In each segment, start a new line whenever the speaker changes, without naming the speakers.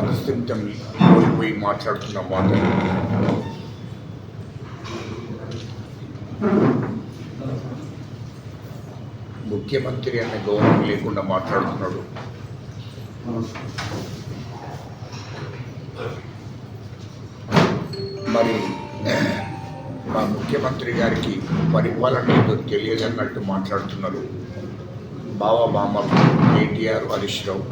పదస్థితం కోల్పోయి మాట్లాడుతున్న మాట. ముఖ్యమంత్రి అనే గౌరవం లేకుండా మాట్లాడుతున్నాడు. మరి మా ముఖ్యమంత్రి గారికి పరిపాలన ఏదో తెలియదన్నట్టు మాట్లాడుతున్నారు. బావా బామ్మ కేటీఆర్ హరీష్ రావు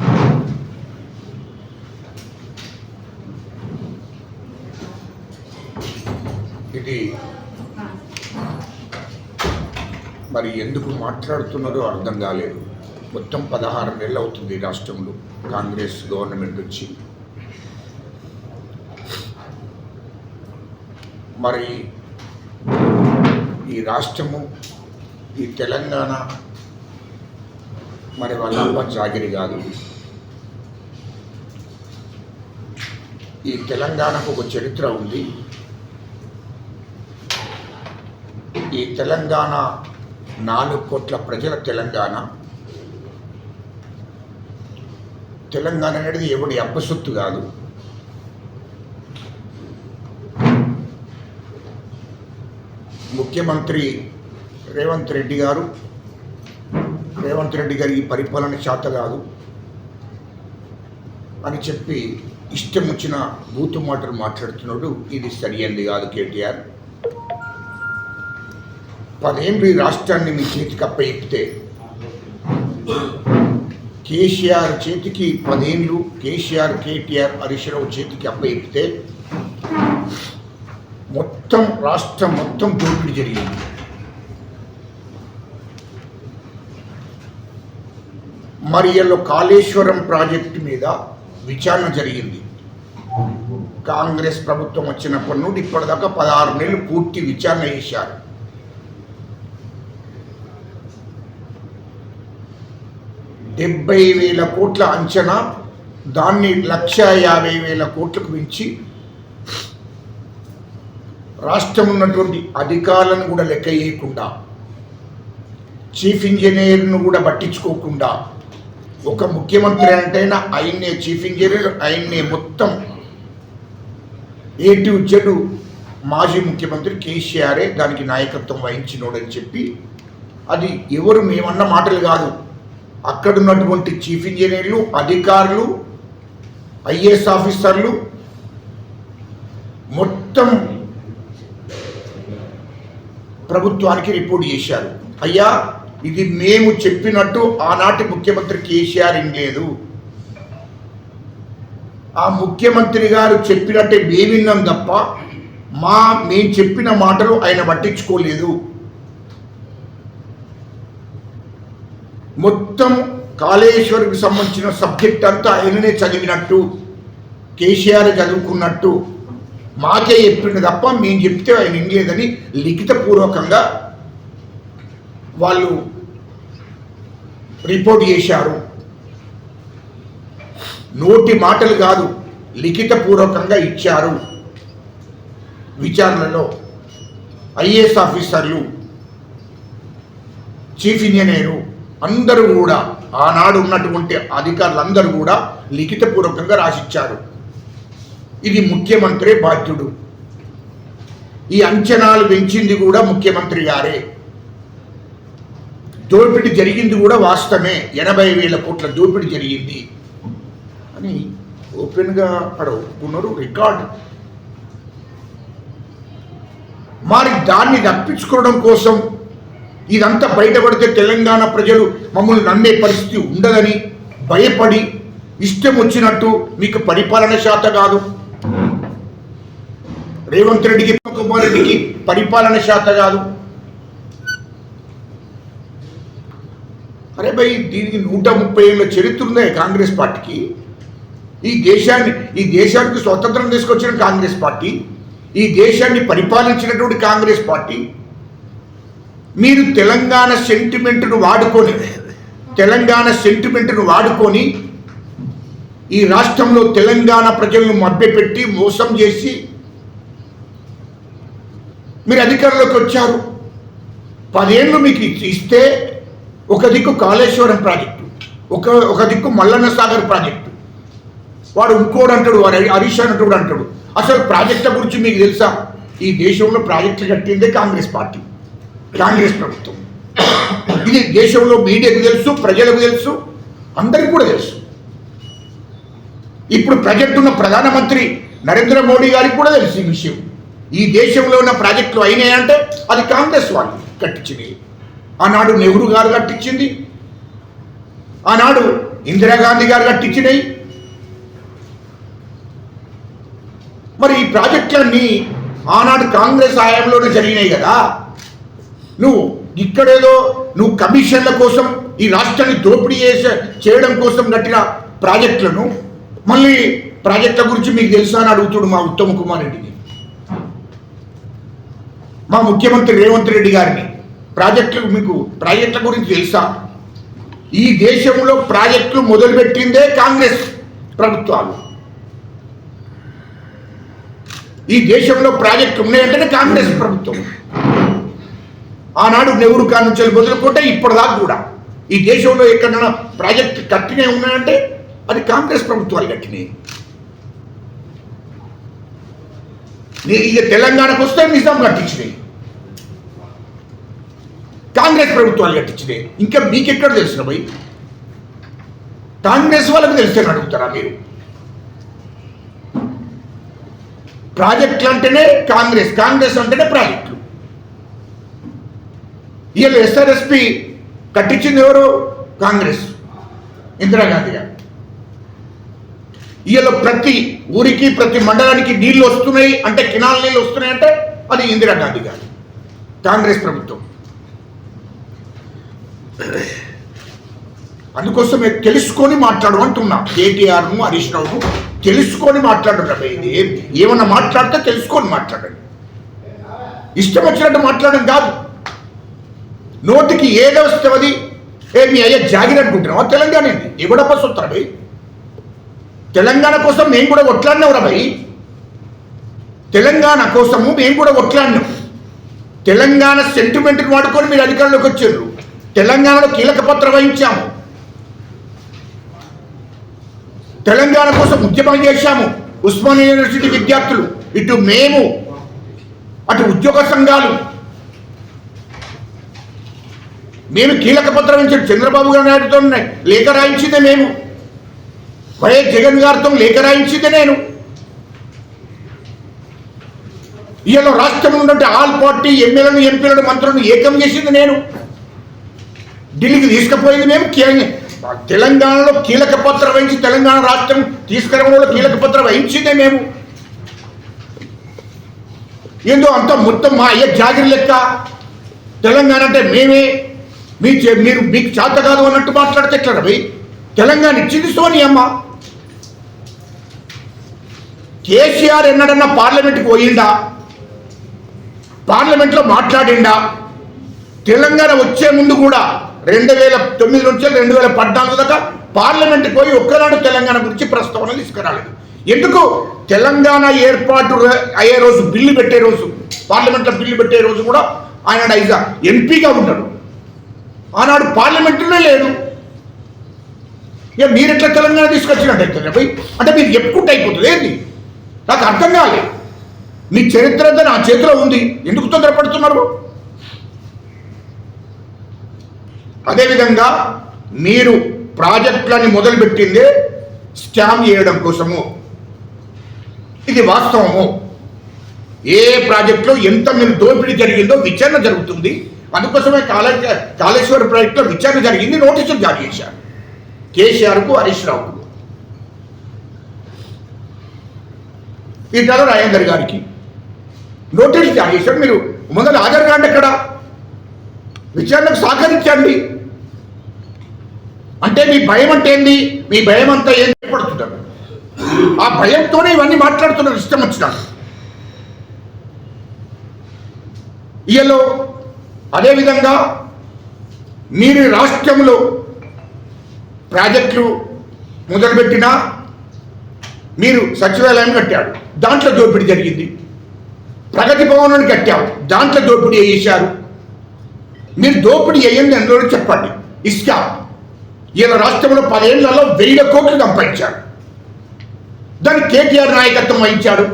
ఇది మరి ఎందుకు మాట్లాడుతున్నారో అర్థం కాలేదు. మొత్తం పదహారు నెలలు అవుతుంది ఈ రాష్ట్రంలో. కాంగ్రెస్ గవర్నమెంట్ వచ్చి. మరి ఈ రాష్ట్రము ఈ తెలంగాణ మరి వాళ్ళ అమ్మ జాగిరి కాదు. ఈ తెలంగాణకు ఒక చరిత్ర ఉంది. ఈ తెలంగాణ నాలుగు కోట్ల ప్రజల తెలంగాణ. తెలంగాణ అనేది ఎవడి అప్పసొత్తు కాదు. ముఖ్యమంత్రి రేవంత్ రెడ్డి గారు రేవంత్ రెడ్డి గారి ఈ పరిపాలన చేత కాదు అని చెప్పి ఇష్టం వచ్చిన బూతు మాటలు మాట్లాడుతున్నాడు ఇది సరియైంది కాదు కేటీఆర్. పదేండ్రి రాష్ట్రాన్ని మీ చేతికి అప్పయిపితే కేసీఆర్ చేతికి పదేండ్లు కేసీఆర్ కేటీఆర్ హరీశ్రావు చేతికి అప్పయిపితే మొత్తం రాష్ట్రం మొత్తం దోపిడీ జరిగింది. మరి కాళేశ్వరం ప్రాజెక్టు మీద విచారణ జరిగింది. కాంగ్రెస్ ప్రభుత్వం వచ్చినప్పటి నుండి ఇప్పటిదాకా పదహారు నెలలు పూర్తి విచారణ చేశారు. డెబ్బై వేల కోట్ల అంచనా దాన్ని లక్ష యాభై వేల కోట్లకు మించి రాష్ట్రం ఉన్నటువంటి అధికారులను కూడా లెక్క వేయకుండా చీఫ్ ఇంజనీర్ను కూడా పట్టించుకోకుండా ఒక ముఖ్యమంత్రి అంటే ఆయన్నే చీఫ్ ఇంజనీర్ ఆయన్నే మొత్తం ఏ టు జెడ్ మాజీ ముఖ్యమంత్రి కేసీఆరే దానికి నాయకత్వం వహించినోడని చెప్పి అది ఎవరు మేమన్న మాటలు కాదు. అక్కడున్నటువంటి చీఫ్ ఇంజనీర్లు అధికారులు ఐఏఎస్ ఆఫీసర్లు మొత్తం ప్రభుత్వానికి రిపోర్ట్ చేశారు. అయ్యా ఇది మేము చెప్పినట్టు ఆనాటి ముఖ్యమంత్రి కేసీఆర్ లేదు. ఆ ముఖ్యమంత్రి గారు చెప్పినట్టే మేము విన్నాం తప్ప మా మేము చెప్పిన మాటలు ఆయన పట్టించుకోలేదు. మొత్తం కాళేశ్వరికి సంబంధించిన సబ్జెక్ట్ అంతా ఆయననే చదివినట్టు కేసీఆర్ చదువుకున్నట్టు. మాకే చెప్పిండు తప్ప మేము చెప్తే ఆయన వినలేదని లిఖితపూర్వకంగా వాళ్ళు రిపోర్ట్ చేశారు. నోటి మాటలు కాదు లిఖితపూర్వకంగా ఇచ్చారు విచారణలో. ఐఏఎస్ ఆఫీసర్లు చీఫ్ ఇంజనీరు అందరూ కూడా ఆనాడు ఉన్నటువంటి అధికారులందరూ కూడా లిఖితపూర్వకంగా రాసిచ్చారు. ఇది ముఖ్యమంత్రి బాధ్యుడు. ఈ అంచనాలు పెంచింది కూడా ముఖ్యమంత్రి గారే. దోపిడీ జరిగింది కూడా వాస్తవమే. ఎనభై వేల కోట్ల దోపిడీ జరిగింది. అని ఓపెన్గా అక్కడ ఒప్పుకున్నారు రికార్డు. మరి దాన్ని తప్పించుకోవడం కోసం ఇదంతా బయటపడితే తెలంగాణ ప్రజలు మమ్మల్ని నమ్మే పరిస్థితి ఉండదని భయపడి ఇష్టం వచ్చినట్టు మీకు పరిపాలన శాత కాదు. రేవంత్ రెడ్డికి కుమార్ రెడ్డికి పరిపాలన శాత కాదు. అరే భయ్ దీనికి నూట ముప్పై ఏళ్ళ చరిత్ర ఉందే కాంగ్రెస్ పార్టీకి? ఈ దేశాన్ని ఈ దేశానికి స్వతంత్రం తీసుకొచ్చిన కాంగ్రెస్ పార్టీ ఈ దేశాన్ని పరిపాలించినటువంటి కాంగ్రెస్ పార్టీ మీరు తెలంగాణ సెంటిమెంట్ను వాడుకొని తెలంగాణ సెంటిమెంట్ను వాడుకొని ఈ రాష్ట్రంలో తెలంగాణ ప్రజలను మభ్యపెట్టి మోసం చేసి మీరు అధికారంలోకి వచ్చారు. పదేళ్ళు మీకు ఇస్తే ఒక దిక్కు కాళేశ్వరం ప్రాజెక్టు ఒక ఒక దిక్కు మల్లన్న సాగర్ ప్రాజెక్టు. వాడు ఇంకోడు అంటాడు వాడు హరీష్ అంటాడు అంటాడు. అసలు ప్రాజెక్టుల గురించి మీకు తెలుసా? ఈ దేశంలో ప్రాజెక్టు కట్టిందే కాంగ్రెస్ పార్టీ. కాంగ్రెస్ ప్రభుత్వం. ఇది దేశంలో మీడియాకు తెలుసు ప్రజలకు తెలుసు అందరికీ కూడా తెలుసు. ఇప్పుడు ప్రజెక్టున్న ఉన్న ప్రధానమంత్రి నరేంద్ర మోడీ గారికి కూడా తెలుసు ఈ విషయం. ఈ దేశంలో ఉన్న ప్రాజెక్టులు అయినాయంటే అది కాంగ్రెస్ వాళ్ళు కట్టించింది. ఆనాడు నెహ్రూ గారు కట్టించింది. ఆనాడు ఇందిరాగాంధీ గారు కట్టించినాయి మరి ఈ ప్రాజెక్టులన్నీ ఆనాడు కాంగ్రెస్ హయాంలోనే జరిగినాయి కదా. నువ్వు ఇక్కడేదో నువ్వు కమిషన్ల కోసం ఈ రాష్ట్రాన్ని దోపిడీ చేసే చేయడం కోసం కట్టిన ప్రాజెక్టులను మళ్ళీ ప్రాజెక్టుల గురించి మీకు తెలుసా అని అడుగుతుడు మా ఉత్తమ్ కుమార్ రెడ్డిని మా ముఖ్యమంత్రి రేవంత్ రెడ్డి గారిని. ప్రాజెక్టులు మీకు ప్రాజెక్టుల గురించి తెలుసా? ఈ దేశంలో ప్రాజెక్టులు మొదలుపెట్టిందే కాంగ్రెస్ ప్రభుత్వాలు. ఈ దేశంలో ప్రాజెక్టులు ఉన్నాయంటేనే కాంగ్రెస్ ప్రభుత్వం. ఆనాడు నెహ్రూ కాడ నుంచి వెళ్ళి మొదలుకుంటే ఇప్పటిదాకా కూడా. ఈ దేశంలో ఎక్కడైనా ప్రాజెక్టు కట్టినవి ఉన్నాయంటే అది కాంగ్రెస్ ప్రభుత్వాలు కట్టినాయి. ఇక తెలంగాణకు వస్తే నిజాం కట్టించినాయి. కాంగ్రెస్ ప్రభుత్వాలు కట్టించినాయి. ఇంకా మీకెక్కడ తెలిసిన పోయి కాంగ్రెస్ వాళ్ళకి తెలిస్తే అడుగుతారా మీరు? ప్రాజెక్టులు అంటేనే కాంగ్రెస్ కాంగ్రెస్ అంటేనే ప్రాజెక్ట్. ఇవాళ ఎస్ఆర్ఎస్పి కట్టించింది ఎవరు? కాంగ్రెస్. ఇందిరాగాంధీ గారు. ఇవాళ ప్రతి ఊరికి ప్రతి మండలానికి నీళ్ళు వస్తున్నాయి అంటే కినాల్ నీళ్ళు వస్తున్నాయి అంటే అది ఇందిరాగాంధీ గారు. కాంగ్రెస్ ప్రభుత్వం. అందుకోసం తెలుసుకొని మాట్లాడు అంటున్నా. కేటీఆర్ను హరీష్ రావును తెలుసుకొని మాట్లాడడం ఇది ఏమన్నా మాట్లాడితే తెలుసుకొని మాట్లాడండి. ఇష్టం వచ్చినట్టు మాట్లాడడం కాదు. నోటికి ఏదో వస్తే అది? ఏ మీ అయ్యా జాగిర్ అనుకుంటున్నావా? తెలంగాణ. ఏంది ఎవడప్ప సొత్తరా భయ్? తెలంగాణ కోసం మేము కూడా కొట్లాడినవరా భయ్? తెలంగాణ కోసము మేము కూడా కొట్లాడినాం. తెలంగాణ సెంటిమెంట్ని వాడుకొని మీరు అధికారంలోకి వచ్చారు. తెలంగాణలో కీలక పత్ర వహించాము. తెలంగాణ కోసం ఉద్యమం చేశాము. ఉస్మానియా యూనివర్సిటీ విద్యార్థులు. ఇటు మేము అటు ఉద్యోగ సంఘాలు మేము కీలక పత్రం ఇచ్చాడు చంద్రబాబు గారి నాయుడుతో లేఖ రాయించిందే మేము. వైఎస్ జగన్ గారితో లేఖ రాయించిందే నేను. ఈయన రాష్ట్రంలో ఉన్నట్టు ఆల్ పార్టీ ఎమ్మెల్యేలను ఎంపీలను మంత్రులను ఏకం చేసింది నేను. ఢిల్లీకి తీసుకుపోయింది మేము. తెలంగాణలో కీలక పత్ర వహించి తెలంగాణ రాష్ట్రం తీసుకురావడంలో కీలక పాత్ర వహించిందే మేము. ఏందో అంత మొత్తం మా అయ్య జాగిరి లెక్క. తెలంగాణ అంటే మేమే. మీ చే- మీరు మీకు చేత కాదు అన్నట్టు మాట్లాడితే ఎట్లా రవి తెలంగాణ ఇచ్చింది సోని అమ్మ? కేసీఆర్ ఎన్నడన్నా పార్లమెంట్కి పోయిందా పార్లమెంట్లో మాట్లాడిండా? తెలంగాణ వచ్చే ముందు కూడా రెండు వేల తొమ్మిది నుంచి రెండు వేల పద్నాలుగు దాకా పార్లమెంట్కి పోయి ఒక్కనాడు తెలంగాణ గురించి ప్రస్తావన తీసుకురాలేదు. ఎందుకు? తెలంగాణ ఏర్పాటు అయ్యే రోజు బిల్లు పెట్టే రోజు పార్లమెంట్లో బిల్లు పెట్టే రోజు కూడా ఆయన ఐజా ఎంపీగా ఉన్నాడు. ఆనాడు పార్లమెంటులో లేదు ఇక మీరు ఎట్లా తెలంగాణ తీసుకొచ్చినట్టు పోయి అంటే మీరు చెప్పుకుంటే అయిపోతుంది. ఏంది? నాకు అర్థం కాలేదు మీ చరిత్ర అంతా నా చేతిలో ఉంది. ఎందుకు తొందరపడుతున్నారు? అదేవిధంగా మీరు ప్రాజెక్టులని మొదలుపెట్టింది స్కామ్ చేయడం కోసము. ఇది వాస్తవము. ఏ ప్రాజెక్టులో ఎంత మీరు దోపిడీ జరిగిందో విచారణ జరుగుతుంది. అందుకోసమే కాళే కాళేశ్వర ప్రాజెక్టులో విచారణ జరిగింది నోటీసులు జారీ చేశారు. కేసీఆర్కు హరీష్ రావుకు. ఈటల రాజేందర్ గారికి నోటీసులు జారీ చేశారు. మీరు ముందర హాజరు కాండి ఎక్కడ? విచారణకు సహకరించండి. అంటే మీ భయం అంటే ఏంది? మీ భయం అంతా ఏం పడుతుంటారు ఆ భయంతోనే ఇవన్నీ మాట్లాడుతున్నారు ఇష్టం వచ్చినట్టు ఇయలో అదేవిధంగా మీరు రాష్ట్రంలో ప్రాజెక్టులు మొదలుపెట్టినా మీరు సచివాలయం కట్టాడు దాంట్లో దోపిడీ జరిగింది. ప్రగతి భవనాన్ని కట్టావు దాంట్లో దోపిడీ చేశారు. మీరు దోపిడీ అయ్యింది అందులో చెప్పండి. ఇసుక ఈయన రాష్ట్రంలో పదేళ్ళలో వెయ్యి కోట్లు సంపాదించారు. దాన్ని కేటీఆర్ నాయకత్వం వహించాడు.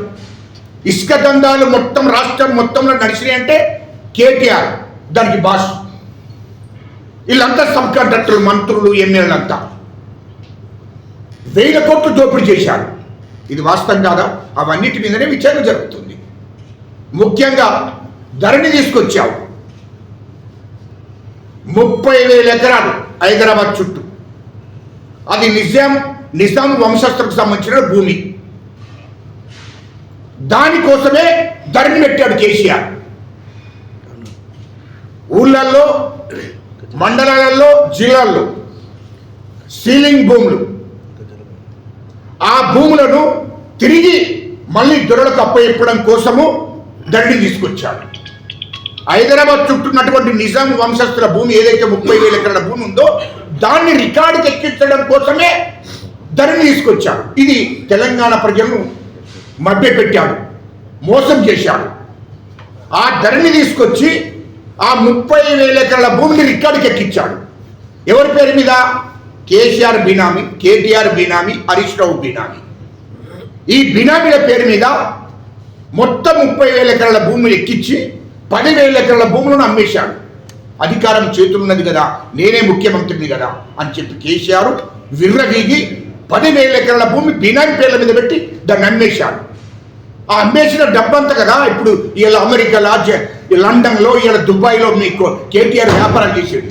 ఇసుక దందాలు మొత్తం రాష్ట్రం మొత్తంలో నడిచినాయి అంటే కేటీఆర్. దానికి బాస్ వీళ్ళంతా సబ్ కాంట్రాక్టర్లు మంత్రులు ఎమ్మెల్యేలంతా. వేల కోట్లు దోపిడీ చేశారు. ఇది వాస్తవం కాదా? అవన్నిటి మీదనే విచారణ జరుగుతుంది. ముఖ్యంగా ధరణి తీసుకొచ్చావు. ముప్పై వేల ఎకరాలు హైదరాబాద్ చుట్టూ. అది నిజాం నిజాం వంశస్థులకు సంబంధించిన భూమి. దానికోసమే ధరణి పెట్టాడు కేసీఆర్. ఊళ్ళల్లో మండలాలలో జిల్లాల్లో సీలింగ్ భూములు. ఆ భూములను తిరిగి మళ్ళీ దొరలకు అప్పచెప్పడం కోసము దండి తీసుకొచ్చాడు హైదరాబాద్ చుట్టూ ఉన్నటువంటి నిజాం వంశస్థుల భూమి ఏదైతే ముప్పై వేల ఎకరాల భూమి ఉందో దాన్ని రికార్డు తెచ్చించడం కోసమే ధరని తీసుకొచ్చాడు ఇది తెలంగాణ ప్రజలను మభ్యపెట్టాడు మోసం చేశాడు ఆ ధరని తీసుకొచ్చి ఆ ముప్పై వేల ఎకరాల భూమిని రికార్డుకి ఎక్కించాడు. ఎవరి పేరు మీద? కేసీఆర్ బినామీ కేటీఆర్ బినామీ హరీష్ రావు బినామీ. ఈ బినామీల పేరు మీద మొత్తం ముప్పై వేల ఎకరాల భూమిని ఎక్కించి పదివేల ఎకరాల భూములను అమ్మేశాడు. అధికారం చేతులున్నది కదా నేనే ముఖ్యమంత్రిని కదా అని చెప్పి కేసీఆర్ విర్రవీగి పదివేల ఎకరాల భూమి బినామీ పేర్ల మీద పెట్టి దాన్ని అమ్మేశాడు. ఆ అమ్మేసిన డబ్బంతా కదా ఇప్పుడు ఇలా అమెరికా జ- ఈ లండన్లో ఇలా దుబాయ్లో మీకు కేటీఆర్ వ్యాపారం చేసేది.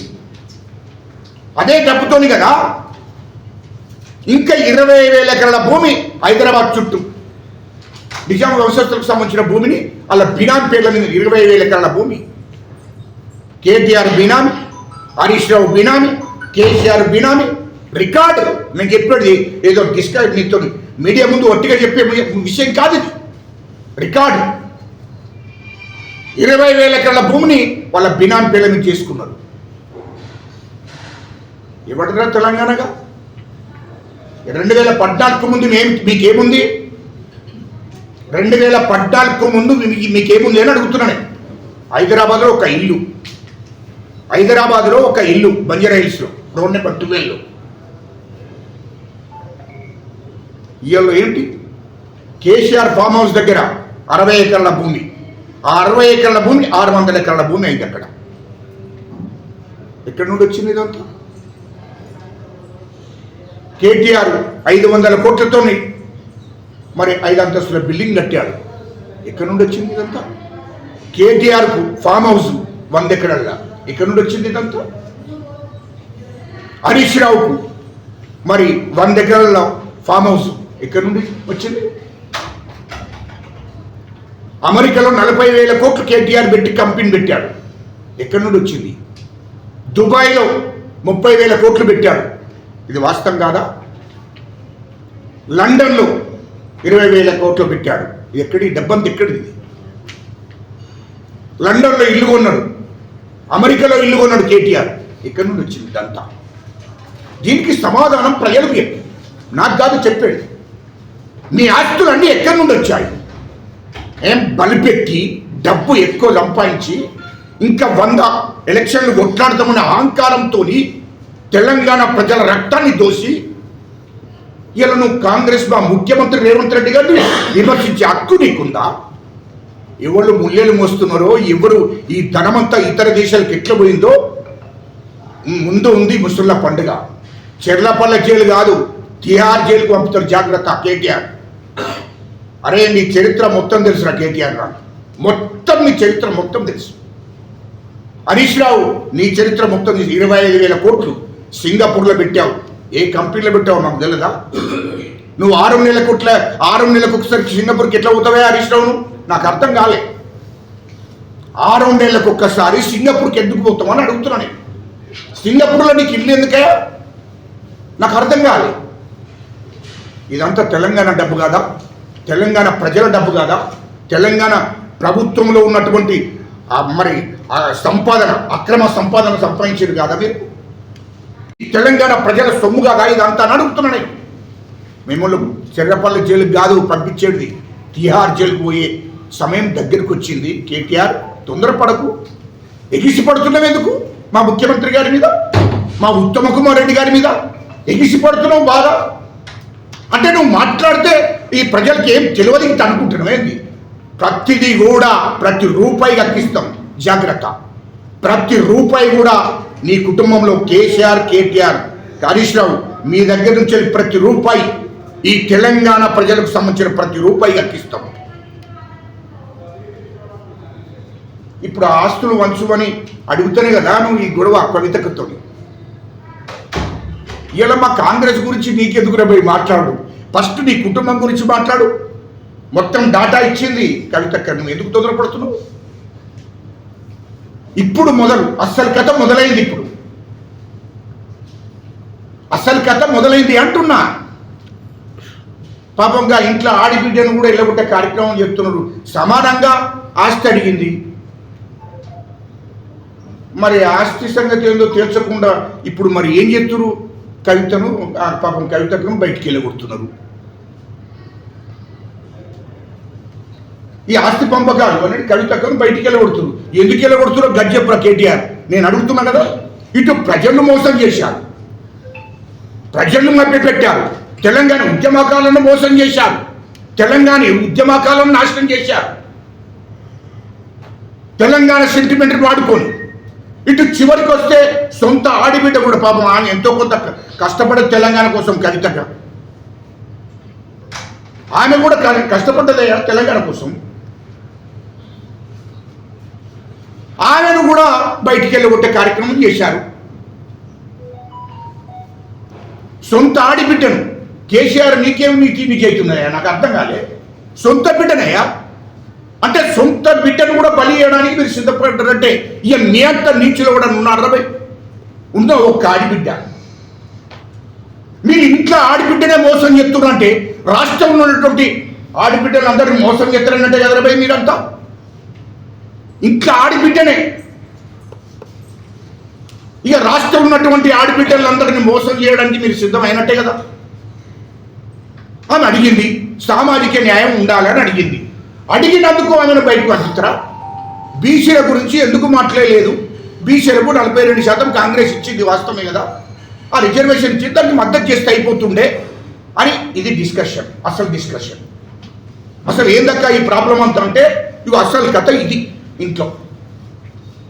అదే డబ్బుతోని కదా. ఇంకా ఇరవై వేల ఎకరాల భూమి హైదరాబాద్ చుట్టూ. నిజాం వంశస్థులకు సంబంధించిన భూమిని అలా బినామీ పేర్ల మీద ఇరవై వేల ఎకరాల భూమి. KTR benami Harish Rao benami KCR benami record. నేను చెప్పేది ఏదో డిస్కస్ నీతో మీడియా ముందు ఒట్టిగా చెప్పే విషయం కాదు రికార్డు. ఇరవై వేల ఎకరాల భూమిని వాళ్ళ బినామీ పేర్ల మీద చేసుకున్నారు ఎవడరా తెలంగాణగా. రెండు వేల పద్నాలుగు ముందు మేము మీకేముంది? రెండు వేల పద్నాలుగు ముందు మీకేముంది అని అడుగుతున్నాను హైదరాబాద్లో ఒక ఇల్లు. హైదరాబాద్లో ఒక ఇల్లు బంజారా హిల్స్లో రోడ్ నెంబర్ ట్వెల్వ్లో ఇవాళ ఏంటి? కేసీఆర్ ఫామ్ హౌస్ దగ్గర అరవై ఎకరాల భూమి. ఆ అరవై ఎకరాల భూమి ఆరు వందల ఎకరాల భూమి అయింది అక్కడ. ఎక్కడి నుండి వచ్చింది ఇదంతా? కేటీఆర్ ఐదు వందల కోట్లతోనే మరి ఐదు అంతస్తుల బిల్డింగ్ కట్టాడు. ఎక్కడి నుండి వచ్చింది ఇదంతా? కేటీఆర్కు ఫామ్ హౌస్ వంద ఎకరాల. ఎక్కడి నుండి వచ్చింది ఇదంతా? హరీష్ రావుకు. మరి వంద ఎకరాల ఫామ్ హౌస్ ఎక్కడి నుండి వచ్చింది? అమెరికాలో నలభై వేల కోట్లు కేటీఆర్ పెట్టి కంపెనీ పెట్టాడు. ఎక్కడి నుండి వచ్చింది? దుబాయ్లో ముప్పై వేల కోట్లు పెట్టాడు ఇది వాస్తవం కాదా? లండన్లో ఇరవై వేల కోట్లు పెట్టాడు. ఇది ఎక్కడి? డబ్బంత ఎక్కడిది? లండన్లో ఇల్లు కొన్నాడు. అమెరికాలో ఇల్లు కొన్నాడు కేటీఆర్. ఎక్కడి నుండి వచ్చింది ఇదంతా? దీనికి సమాధానం ప్రజలకు చెప్పి. నాకు కాదు చెప్పాడు మీ ఆస్తులన్నీ ఎక్కడి నుండి వచ్చాయి? ఏం బలిపెట్టి డబ్బు ఎక్కువ సంపాదించి ఇంకా వంద ఎలక్షన్లు కొట్లాడతామన్న అహంకారంతో తెలంగాణ ప్రజల రక్తాన్ని దోసి ఇలా నువ్వు కాంగ్రెస్ మా ముఖ్యమంత్రి రేవంత్ రెడ్డి గారిని విమర్శించే హక్కు నీకుందా? ఎవరు ముల్లెలు మోస్తున్నారో ఎవరు ఈ ధనమంతా ఇతర దేశాలకు ఎట్లా పోయిందో? ముందు ఉంది ముసళ్ళ పండుగ. చెర్లపల్ల జైలు కాదు తిహార్ జైలుకు పంపుతారు జాగ్రత్త కేటీఆర్. అరే నీ చరిత్ర మొత్తం తెలుసురా కేటీఆర్ రా మొత్తం నీ చరిత్ర మొత్తం తెలుసు. హరీష్ రావు నీ చరిత్ర మొత్తం ఇరవై ఐదు వేల కోట్లు సింగపూర్లో పెట్టావు. ఏ కంపెనీలో పెట్టావు నాకు తెలియదా నువ్వు ఆరు నెలల కోట్ల ఆరు నెలలకు ఒకసారి సింగపూర్కి ఎట్లా పోతావే హరీష్ రావు నాకు అర్థం కాలే. ఆరు నెలలకు ఒక్కసారి సింగపూర్కి ఎందుకు పోతామని అడుగుతున్నా నేను. సింగపూర్లో నీకు ఇల్లు ఎందుకయ్యా నాకు అర్థం కాలే. ఇదంతా తెలంగాణ డబ్బు కాదా? తెలంగాణ ప్రజల డబ్బు కాదా? తెలంగాణ ప్రభుత్వంలో ఉన్నటువంటి మరి ఆ సంపాదన అక్రమ సంపాదన సంపాదించారు కాదా మీరు? ఈ తెలంగాణ ప్రజల సొమ్ము కాదా? ఇదంతా అని నేను. మిమ్మల్ని చెర్రపల్లి జైలుకి కాదు పంపించేది తిహార్ జైలుకు పోయే సమయం దగ్గరికి వచ్చింది. కేటీఆర్ తొందరపడకు. ఎగిసిపడుతున్నాం ఎందుకు? మా ముఖ్యమంత్రి గారి మీద మా ఉత్తమ కుమార్ రెడ్డి గారి మీద ఎగిసిపడుతున్నావు బాగా. అంటే నువ్వు మాట్లాడితే ఈ ప్రజలకి ఏం తెలియదు ఇంత అనుకుంటున్నాం ఏంది? ప్రతిదీ కూడా ప్రతి రూపాయి అక్కిస్తాం జాగ్రత్త. ప్రతి రూపాయి కూడా నీ కుటుంబంలో కేసీఆర్ కేటీఆర్ హరీష్ రావు మీ దగ్గర నుంచి ప్రతి రూపాయి ఈ తెలంగాణ ప్రజలకు సంబంధించిన ప్రతి రూపాయి అక్కిస్తాం ఇప్పుడు ఆస్తులు వంచుమని అడుగుతాను కదా నువ్వు ఈ గొడవ కవితకతో ఇలా మా కాంగ్రెస్ గురించి నీకెందుకు పోయి మాట్లాడు? ఫస్ట్ నీ కుటుంబం గురించి మాట్లాడు. మొత్తం డాటా ఇచ్చింది కవితక్క నువ్వు ఎందుకు తొందరపడుతున్నావు? ఇప్పుడు మొదలు. అస్సలు కథ మొదలైంది ఇప్పుడు. అసలు కథ మొదలైంది అంటున్నా. పాపంగా ఇంట్లో ఆడిబిడ్డను కూడా వెళ్ళగొట్టే కార్యక్రమం చెప్తున్నారు సమానంగా ఆస్తి అడిగింది. మరి ఆస్తి సంగతి ఏందో తేల్చకుండా ఇప్పుడు మరి ఏం చెప్తున్నారు కవితను పాపం కవితను బయటికి వెళ్ళగొడుతున్నారు. ఈ ఆస్తి పంపకాలు అనేది కవితకం బయటికి వెళ్ళగొడుతున్నారు. ఎందుకు వెళ్ళగొడుతున్నారో? గజ్జెప్ర కేటీఆర్. నేను అడుగుతున్నా కదా ఇటు ప్రజలను మోసం చేశారు. ప్రజలను మభ్యపెట్టారు. తెలంగాణ ఉద్యమకాలను మోసం చేశారు. తెలంగాణ ఉద్యమకాలను నాశనం చేశారు. తెలంగాణ సెంటిమెంట్ వాడుకొని. ఇటు చివరికి వస్తే సొంత ఆడిబిడ్డ కూడా పాపం ఆయన ఎంతో కొంత కష్టపడే తెలంగాణ కోసం కవితగా. ఆమె కూడా క- కష్టపడ్డదయ్యా తెలంగాణ కోసం. ఆమెను కూడా బయటికి వెళ్ళగొట్టే కార్యక్రమం చేశారు. సొంత ఆడిబిడ్డను కేసీఆర్ నీకేం నీ టీవీ అవుతున్నాయా నాకు అర్థం కాలే. సొంత బిడ్డనయ్యా? అంటే సొంత బిడ్డను కూడా బలి చేయడానికి మీరు సిద్ధపడ్డారంటే ఇక మీ అంత నీచులో కూడా ఉన్నారా భయ్ ఉందా ఒక్క ఆడిబిడ్డ. మీరు ఇంట్లో ఆడిబిడ్డనే మోసం చేస్తున్నారంటే రాష్ట్రంలో ఉన్నటువంటి ఆడిబిడ్డలు అందరినీ మోసం చేస్తారన్నట్టే కదరా భయ్ మీరంతా? ఇంకా ఆడిబిడ్డనే. ఇక రాష్ట్రం ఉన్నటువంటి ఆడిబిడ్డలందరినీ మోసం చేయడానికి మీరు సిద్ధమైనట్టే కదా. ఆమె అడిగింది సామాజిక న్యాయం ఉండాలని అడిగింది. అడిగినందుకు ఆమెను బయటకు పంపిస్తారా బీసీల గురించి ఎందుకు మాట్లాడలేదు? బీసీలకు నలభై రెండు శాతం కాంగ్రెస్ ఇచ్చింది వాస్తవమే కదా. ఆ రిజర్వేషన్ ఇచ్చి దానికి మద్దతు చేస్తే అయిపోతుండే అని ఇది డిస్కషన్ అసలు డిస్కషన్. అసలు ఏందక్క ఈ ప్రాబ్లం అంతా అంటే ఇవి అసలు కథ ఇది. ఇంట్లో.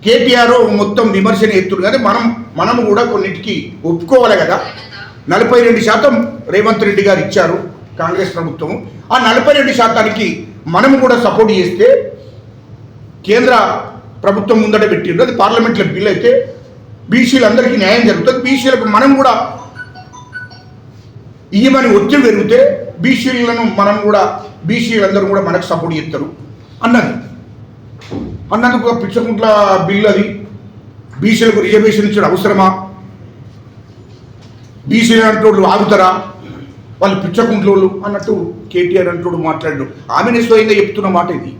కేటీఆర్ మొత్తం విమర్శన ఎత్తుడు. కానీ మనం మనము కూడా కొన్నిటికి ఒప్పుకోవాలి కదా. నలభై రెండు శాతం రేవంత్ రెడ్డి గారు ఇచ్చారు కాంగ్రెస్ ప్రభుత్వం. ఆ నలభై రెండు శాతానికి మనం కూడా సపోర్ట్ చేస్తే కేంద్ర ప్రభుత్వం ముందట పెట్టిండ్రు. అది పార్లమెంట్లో బిల్ అయితే బీసీలందరికీ న్యాయం జరుగుతుంది. బీసీలకు మనం కూడా ఇయ్యమని ఒత్తిడి పెరిగితే బీసీలను మనం కూడా బీసీలందరూ కూడా మనకు సపోర్ట్ చేస్తారు అన్నది. అన్నందుకు పిచ్చకుంట్ల బిల్లు అది. బీసీలకు రిజర్వేషన్ ఇచ్చడం అవసరమా? బీసీలు అంటోళ్ళు ఆగుతారా? వాళ్ళు పిచ్చకుంట్లోళ్ళు అన్నట్టు కేటీఆర్ అంటోడు మాట్లాడు. ఆమెనే స్వయంగా చెప్తున్న మాట ఇది.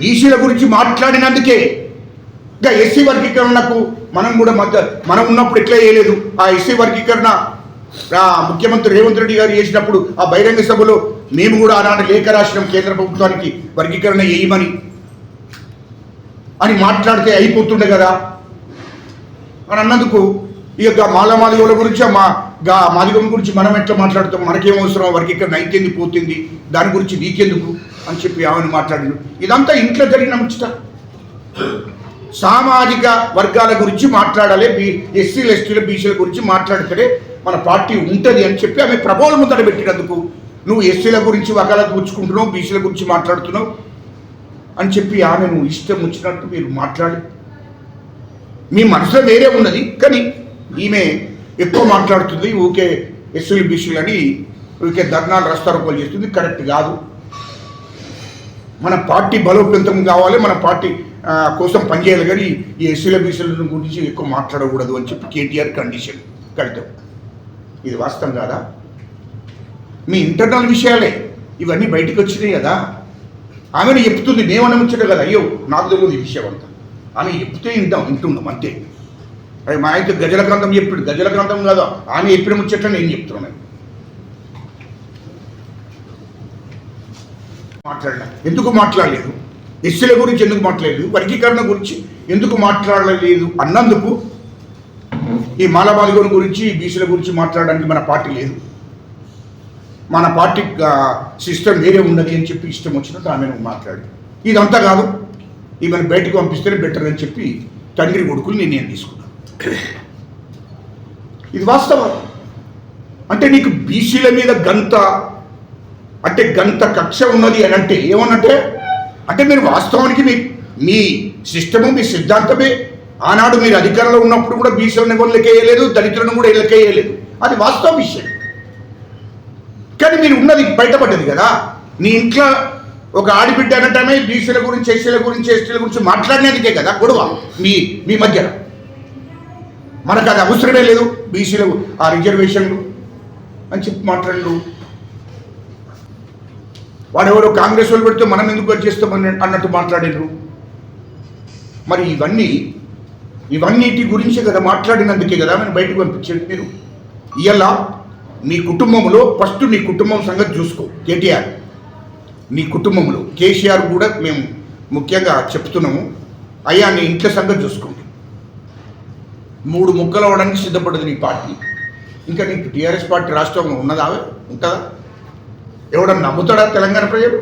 బీసీల గురించి మాట్లాడినందుకే ఇంకా ఎస్సీ వర్గీకరణకు మనం కూడా మధ్య మనం ఉన్నప్పుడు ఎట్లా చేయలేదు? ఆ ఎస్సీ వర్గీకరణ ముఖ్యమంత్రి రేవంత్ రెడ్డి గారు చేసినప్పుడు ఆ బహిరంగ సభలో మేము కూడా ఆనాడు లేఖ రాసినాం కేంద్ర ప్రభుత్వానికి వర్గీకరణ చేయమని. అని మాట్లాడితే అయిపోతుండే కదా. అని అన్నందుకు ఇక మాల మాదిగోల గురించి మా గా మాదిగం గురించి మనం ఎట్లా మాట్లాడతాం? మనకేం అవసరం? ఇక్కడ నైతేంది పోతుంది? దాని గురించి నీకెందుకు? అని చెప్పి ఆమెను మాట్లాడిండు. ఇదంతా ఇంట్లో జరిగిన ముచ్చట. సామాజిక వర్గాల గురించి మాట్లాడాలి బీ ఎస్సీలు ఎస్టీల బీసీల గురించి మాట్లాడితేనే మన పార్టీ ఉంటుంది అని చెప్పి ఆమె ప్రభావం ముందర పెట్టినందుకు. నువ్వు ఎస్సీల గురించి వకాలత్ పుచ్చుకుంటున్నావు బీసీల గురించి మాట్లాడుతున్నావు అని చెప్పి ఆమెను ఇష్టం వచ్చినట్టు మీరు మాట్లాడి. మీ మనసులో వేరే ఉన్నది కానీ ఈమె ఎక్కువ మాట్లాడుతుంది ఊకే ఎస్సులు బీసీలు అని ఊకే ధర్నాలు రస్తారోపలు చేస్తుంది కరెక్ట్ కాదు. మన పార్టీ బలోపేతం కావాలి మన పార్టీ కోసం పనిచేయాలి కానీ ఈ ఎస్సుల బీసీల గురించి ఎక్కువ మాట్లాడకూడదు అని చెప్పి కేటీఆర్ కండిషన్ కడతాం. ఇది వాస్తవం కాదా? మీ ఇంటర్నల్ విషయాలే ఇవన్నీ బయటకు వచ్చినాయి కదా. ఆమెను చెప్తుంది మేమన్న కదా. అయ్యో నాకు తెలియదు ఈ విషయం అంతా. ఆమె చెప్తే వింటాం వింటున్నాం అంతే. అది మా అయితే గజల గ్రంథం చెప్పాడు. గజల గ్రంథం కాదు. ఆమె చెప్పిన ముచ్చట నేను చెప్తున్నాను మాట్లాడలే. ఎందుకు మాట్లాడలేదు? ఎస్సుల గురించి ఎందుకు మాట్లాడలేదు? వర్గీకరణ గురించి ఎందుకు మాట్లాడలేదు? అన్నందుకు ఈ మాలబాలిగోని గురించి బీసీల గురించి మాట్లాడడానికి మన పార్టీ లేదు. మన పార్టీ సిస్టమ్ వేరే ఉన్నది అని చెప్పి ఇష్టం వచ్చినట్టు ఆమె మాట్లాడి. ఇదంతా కాదు ఈమెను బయటకు పంపిస్తేనే బెటర్ అని చెప్పి తండ్రి కొడుకులు నిర్ణయం తీసుకున్నాను. ఇది వాస్తవం. అంటే నీకు బీసీల మీద గంత అంటే గంత కక్ష ఉన్నది అని అంటే ఏమనంటే అంటే మీరు వాస్తవానికి మీ మీ సిస్టము మీ సిద్ధాంతమే. ఆనాడు మీరు అధికారంలో ఉన్నప్పుడు కూడా బీసీలను కూడా లెక్కేయలేదు దళితులను కూడా లెక్కేయలేదు. అది వాస్తవ విషయం. కానీ మీరు ఉన్నది బయటపడ్డది కదా. నీ ఇంట్లో ఒక ఆడిబిడ్డ అనటమే బీసీల గురించి ఎస్సీల గురించి ఎస్టీల గురించి మాట్లాడినందుకే కదా గొడవ మీ మీ మధ్యన మనకు అది అవసరమే లేదు. బీసీలకు ఆ రిజర్వేషన్లు అని చెప్పి మాట్లాడు వాడెవరో కాంగ్రెస్ వాళ్ళు పెడితే మనం ఎందుకు అది చేస్తామని అన్నట్టు మాట్లాడారు మరి ఇవన్నీ ఇవన్నిటి గురించి కదా మాట్లాడినందుకే కదా మనం బయటకు పంపించేది మీరు. ఇయ్యలా మీ కుటుంబంలో ఫస్ట్ నీ కుటుంబం సంగతి చూసుకో కేటీఆర్. నీ కుటుంబంలో కేసీఆర్ కూడా మేము ముఖ్యంగా చెప్తున్నాము. అయ్యా నీ ఇంట్లో సంగతి చూసుకోండి. మూడు ముక్కలు అవ్వడానికి సిద్ధపడదు నీ పార్టీ. ఇంకా నీకు టీఆర్ఎస్ పార్టీ రాష్ట్రంలో ఉన్నదా? ఉంటుందా? ఎవడన్నా నమ్ముతాడా తెలంగాణ ప్రజలు?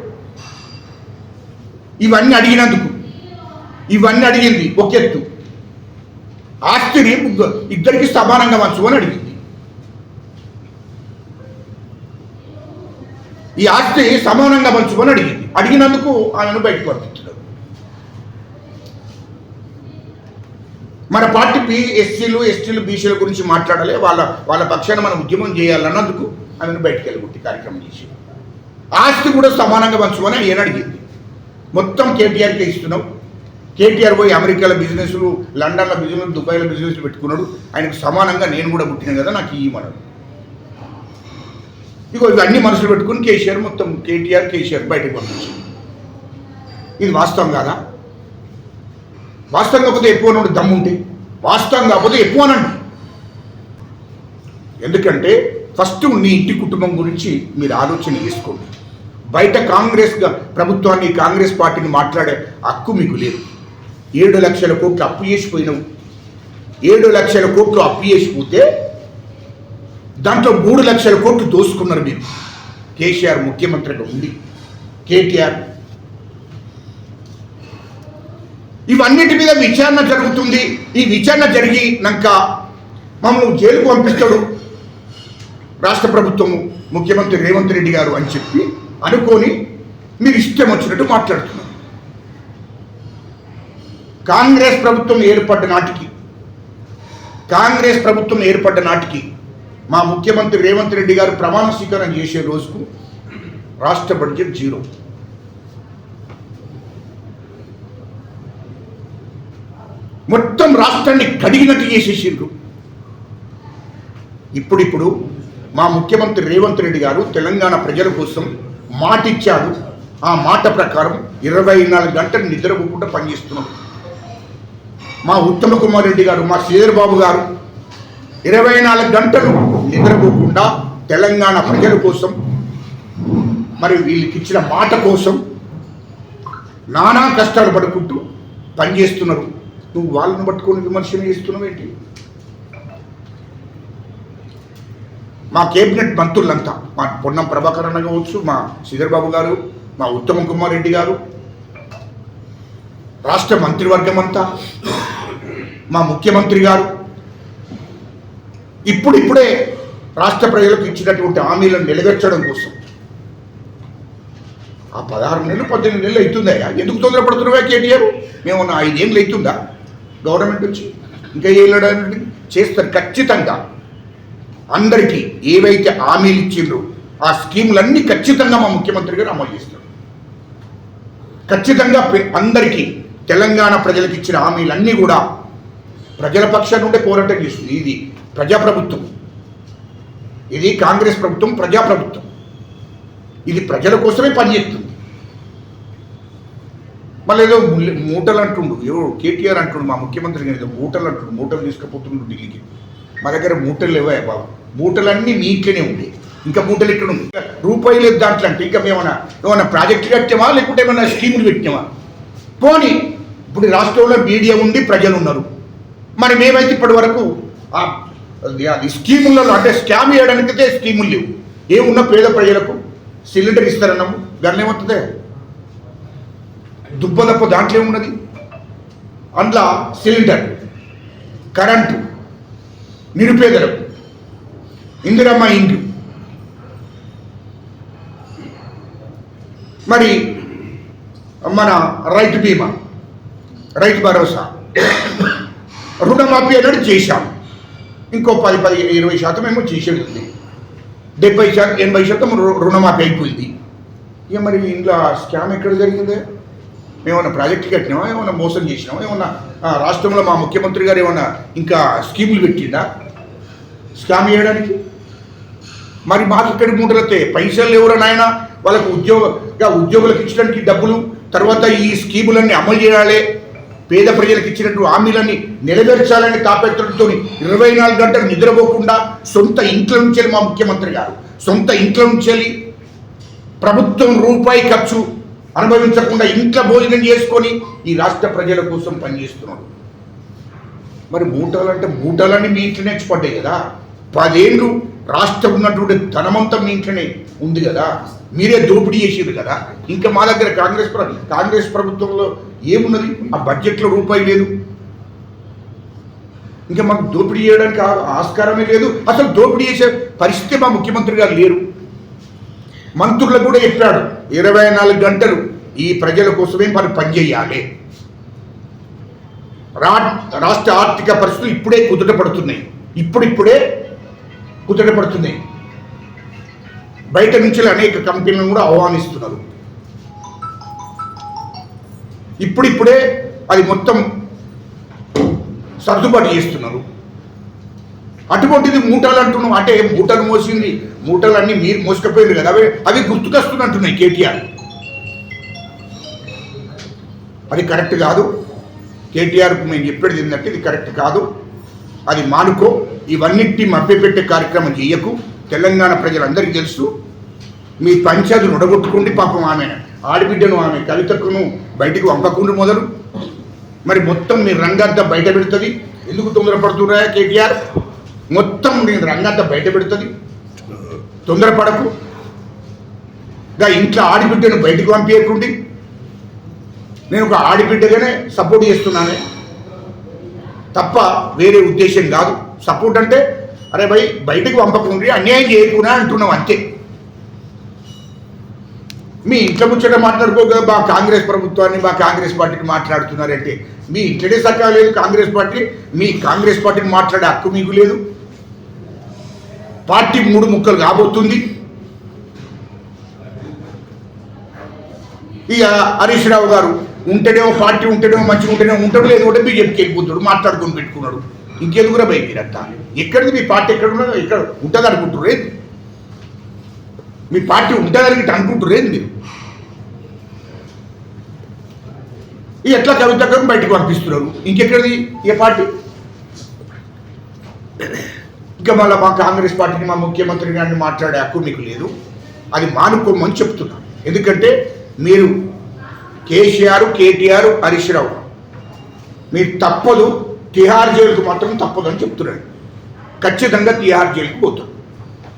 ఇవన్నీ అడిగినందుకు ఇవన్నీ అడిగింది ఒక ఎత్తు ఆస్తిని ఇద్దరికి సమానంగా మంచు అని అడిగింది. ఈ ఆస్తి సమానంగా పంచుకొని అడిగింది. అడిగినందుకు ఆమెను బయటకు పంపించడం మన పార్టీ ఎస్సీలు ఎస్టీలు బీసీల గురించి మాట్లాడాలి. వాళ్ళ వాళ్ళ పక్షాన మనం ఉద్యమం చేయాలన్నందుకు ఆమెను బయటకు వెళ్ళగొట్టి కార్యక్రమం చేసి ఆస్తి కూడా సమానంగా పంచుకొని ఆయన అడిగింది. మొత్తం కేటీఆర్కే ఇస్తున్నావు కేటీఆర్ పోయి అమెరికాలో బిజినెస్లు లండన్లో బిజినెస్ దుబాయ్లో బిజినెస్లు పెట్టుకున్నాడు. ఆయనకు సమానంగా నేను కూడా పుట్టిన కదా నాకు ఇవ్వమన్నాడు ఇగో ఇవన్నీ మనసులు పెట్టుకుని కేసీఆర్ మొత్తం కేటీఆర్ కేసీఆర్ బయటకు పంపించింది ఇది వాస్తవం కాదా? వాస్తవం కాకపోతే ఎక్కువ నుండి దమ్ముంటే వాస్తవం కాకపోతే ఎక్కువ అనండి ఎందుకంటే ఫస్ట్ నీ ఇంటి కుటుంబం గురించి మీరు ఆలోచన చేసుకోండి. బయట కాంగ్రెస్గా ప్రభుత్వాన్ని కాంగ్రెస్ పార్టీని మాట్లాడే హక్కు మీకు లేదు. ఏడు లక్షల కోట్లు అప్పు చేసిపోయినావు. ఏడు లక్షల కోట్లు అప్పు చేసిపోతే దాంట్లో మూడు లక్షల కోట్లు దోసుకున్నారు మీరు. కేసీఆర్ ముఖ్యమంత్రిగా ఉంది కేటీఆర్. ఇవన్నిటి మీద విచారణ జరుగుతుంది. ఈ విచారణ జరిగినాక మమ్మల్ని జైలుకు పంపిస్తాడు రాష్ట్ర ప్రభుత్వము ముఖ్యమంత్రి రేవంత్ రెడ్డి గారు అని చెప్పి అనుకొని మీరు ఇష్టం వచ్చినట్టు మాట్లాడుతున్నారు. కాంగ్రెస్ ప్రభుత్వం ఏర్పడ్డ నాటికి కాంగ్రెస్ ప్రభుత్వం ఏర్పడ్డ నాటికి మా ముఖ్యమంత్రి రేవంత్ రెడ్డి గారు ప్రమాణ స్వీకారం చేసే రోజుకు రాష్ట్ర బడ్జెట్ జీరో. మొత్తం రాష్ట్రాన్ని కడిగినట్టు చేసేసిండ్రు. ఇప్పుడిప్పుడు మా ముఖ్యమంత్రి రేవంత్ రెడ్డి గారు తెలంగాణ ప్రజల కోసం మాట ఇచ్చాడు ఆ మాట ప్రకారం ఇరవై నాలుగు గంటలు నిద్రపోకుండా పనిచేస్తున్నాం. మా ఉత్తమ కుమార్ రెడ్డి గారు మా శ్రీధర్ బాబు గారు ఇరవై నాలుగు గంటలు నిద్రపోకుండా తెలంగాణ ప్రజల కోసం మరి వీళ్ళకి ఇచ్చిన మాట కోసం నానా కష్టాలు పడుకుంటూ పనిచేస్తున్నారు. నువ్వు వాళ్ళని పట్టుకొని విమర్శన చేస్తున్నావు ఏంటి? మా కేబినెట్ మంత్రులంతా మా పొన్నం ప్రభాకర్ అన్న కావచ్చు మా శ్రీధర్బాబు గారు మా ఉత్తమ్ కుమార్ రెడ్డి గారు రాష్ట్ర మంత్రివర్గం అంతా మా ముఖ్యమంత్రి గారు ఇప్పుడిప్పుడే రాష్ట్ర ప్రజలకు ఇచ్చినటువంటి హామీలను నెరవేర్చడం కోసం. ఆ పదహారు నెలలు పద్దెనిమిది నెలలు అవుతుందయ్యా ఎందుకు తొందరపడుతున్నావా కేటీఆర్? మేము నా ఐదేళ్ళు అవుతుందా? గవర్నమెంట్ వచ్చి ఇంకా ఏళ్ళడానికి చేస్తారు ఖచ్చితంగా. అందరికీ ఏవైతే హామీలు ఇచ్చిండ్రో ఆ స్కీములన్నీ ఖచ్చితంగా మా ముఖ్యమంత్రి గారు అమలు చేస్తారు. ఖచ్చితంగా అందరికీ తెలంగాణ ప్రజలకు ఇచ్చిన హామీలన్నీ కూడా ప్రజల పక్షాన నుండే పోరాటం చేస్తుంది. ఇది ప్రజాప్రభుత్వం. ఇది కాంగ్రెస్ ప్రభుత్వం ప్రజాప్రభుత్వం. ఇది ప్రజల కోసమే పనిచేస్తుంది. మళ్ళీ ఏదో మూటలు అంటుండు. ఎవరు కేటీఆర్ అంటుండు మా ముఖ్యమంత్రి గారు ఏదో మూటలు అంటుండు మూటలు తీసుకుపోతుండు ఢిల్లీకి. మా దగ్గర మూటలు లేవా బాబు? మూటలన్నీ మీ ఇంట్లోనే ఉండే. ఇంకా మూటలు ఇక్కడ ఉంది రూపాయి లేదు దాంట్లో అంటే ఇంకా మేమన్నా ఏమైనా ప్రాజెక్టులు కట్టామా లేకుంటే ఏమైనా స్కీములు పెట్టినామా? పోనీ ఇప్పుడు రాష్ట్రంలో మీడియా ఉండి ప్రజలు ఉన్నారు. మరి మేమైతే ఇప్పటి వరకు స్కీములలో అంటే స్కామ్ అయితే స్కీములు లేవు. ఏమున్న పేద ప్రజలకు సిలిండర్ ఇస్తారన్నాము దాన్ని ఏమవుతుంది దుబ్బదప్ప దాంట్లో ఏమున్నది? అందులో సిలిండర్ కరెంటు నిరుపేదలకు ఇందిరమ్మ ఇండ్లు. మరి మన రైతు బీమా రైతు భరోసా రుణమాఫీ అన్నట్టు చేశాం. ఇంకో పది పది ఇరవై శాతం ఏమో చేసేది ఉంది డెబ్బై శాతం ఎనభై శాతం రు- రుణమాఫీ అయిపోయింది. ఇక మరి ఇంట్లో స్కామ్ ఎక్కడ జరిగింది? ఏమైనా ప్రాజెక్ట్ కట్టినామా? ఏమన్నా మోసం చేసినామా? ఏమన్నా రాష్ట్రంలో మా ముఖ్యమంత్రి గారు ఏమన్నా ఇంకా స్కీములు పెట్టిందా స్కామ్ చేయడానికి? మరి మాకు ఇక్కడ మూటలతే పైసలు ఎవరు నాయన? వాళ్ళకు ఉద్యోగ ఉద్యోగులకు ఇచ్చడానికి డబ్బులు తర్వాత ఈ స్కీములన్నీ అమలు చేయాలి. పేద ప్రజలకు ఇచ్చినట్టు హామీలన్నీ నెరవేర్చాలని తాపెత్తడంతో ఇరవై నాలుగు గంటలు నిద్రపోకుండా సొంత ఇంట్లో నుంచి మా ముఖ్యమంత్రి గారు. సొంత ఇంట్లో నుంచి ప్రభుత్వం రూపాయి ఖర్చు అనుభవించకుండా ఇంట్లో భోజనం చేసుకొని ఈ రాష్ట్ర ప్రజల కోసం పనిచేస్తున్నాడు. మరి మూటలు అంటే మూటలన్నీ మీ ఇంట్లోనే వచ్చి కదా. పదేళ్ళు రాష్ట్రం ఉన్నటువంటి ధనమంతా మీ ఇంట్లోనే ఉంది కదా. మీరే దోపిడీ చేసేది కదా. ఇంకా మా దగ్గర కాంగ్రెస్ ప్ర కాంగ్రెస్ ప్రభుత్వంలో ఏమున్నది? ఆ బడ్జెట్లో రూపాయి లేదు. ఇంకా మాకు దోపిడీ చేయడానికి ఆస్కారమే లేదు. అసలు దోపిడీ చేసే పరిస్థితి మా ముఖ్యమంత్రి గారు లేరు. మంత్రులకు కూడా చెప్పాడు ఇరవై నాలుగు గంటలు ఈ ప్రజల కోసమే మనం పనిచేయాలి రా రాష్ట్ర ఆర్థిక పరిస్థితులు ఇప్పుడే కుదుట పడుతున్నాయి. ఇప్పుడిప్పుడే కుదుట పడుతున్నాయి. బయట నుంచి అనేక కంపెనీలను కూడా ఆహ్వానిస్తున్నారు. ఇప్పుడిప్పుడే అది మొత్తం సర్దుబాటు చేస్తున్నారు. అటువంటిది మూటలు అంటున్నాం అంటే మూటలు మోసింది. మూటలన్నీ మీరు మోసుకపోయింది కదా. అవి అవి గుర్తుకొస్తున్నట్టున్నాయి కేటీఆర్. అది కరెక్ట్ కాదు. కేటీఆర్కు మేము చెప్పేది ఏంటంటే ఇది కరెక్ట్ కాదు. అది మానుకో. ఇవన్నిటి మభ్యపెట్టే కార్యక్రమం చేయకు తెలంగాణ ప్రజలందరికీ తెలుసు. మీ పంచాయతీని ఉడగొట్టుకుండి పాపం ఆమె. ఆడబిడ్డను ఆమె కవితకును బయటికి వంపకుండా మొదలు. మరి మొత్తం మీ రంగంతా బయట పెడుతుంది. ఎందుకు తొందరపడుతున్నాయా కేటీఆర్? మొత్తం నేను రంగంతా బయట పెడుతుంది. తొందరపడకు. ఇంకా ఇంట్లో ఆడిబిడ్డను బయటకు పంపించకుండి నేను ఒక ఆడిబిడ్డగానే సపోర్ట్ చేస్తున్నాను. తప్ప వేరే ఉద్దేశం కాదు. సపోర్ట్ అంటే అరే భయ్ బయటకు పంపకుండి అన్యాయం చేయకుండా అంటున్నాం అంతే. మీ ఇంట్లో ముచ్చట మాట్లాడుకోగా మా కాంగ్రెస్ ప్రభుత్వాన్ని మా కాంగ్రెస్ పార్టీని మాట్లాడుతున్నారంటే మీ ఇంట్లోనే సక్కా లేదు కాంగ్రెస్ పార్టీ మీ కాంగ్రెస్ పార్టీని మాట్లాడే హక్కు మీకు లేదు. పార్టీ మూడు ముక్కలు కాబోతుంది. ఇక హరీష్ రావు గారు ఉంటేనేమో పార్టీ ఉంటేనేమో మంచిగా ఉంటేనేమో ఉంటాడు లేదు కూడా బీజేపీకి వెళ్ళిపోతాడు మాట్లాడుకొని పెట్టుకున్నాడు. ఇంకెందుకురా భయ మీరంతా ఎక్కడిది మీ పార్టీ? ఎక్కడ ఎక్కడ ఉంటుంది అనుకుంటారు మీ పార్టీ ఉంటుందని ఇట్లా మీరు? ఈ ఎట్లా కవితకం బయటకు పంపిస్తున్నారు? ఇంకెక్కడిది ఏ పార్టీ? ఇంకా మళ్ళీ మా కాంగ్రెస్ పార్టీని మా ముఖ్యమంత్రి గారిని మాట్లాడే హక్కు మీకు లేదు. అది మానుకోమని చెప్తున్నాను ఎందుకంటే మీరు కేసీఆర్ కేటీఆర్ హరీష్ రావు మీరు తప్పదు తిహార్ జైలుకు మాత్రం తప్పదు అని చెప్తున్నాడు ఖచ్చితంగా తిహార్ జైలుకు పోతారు.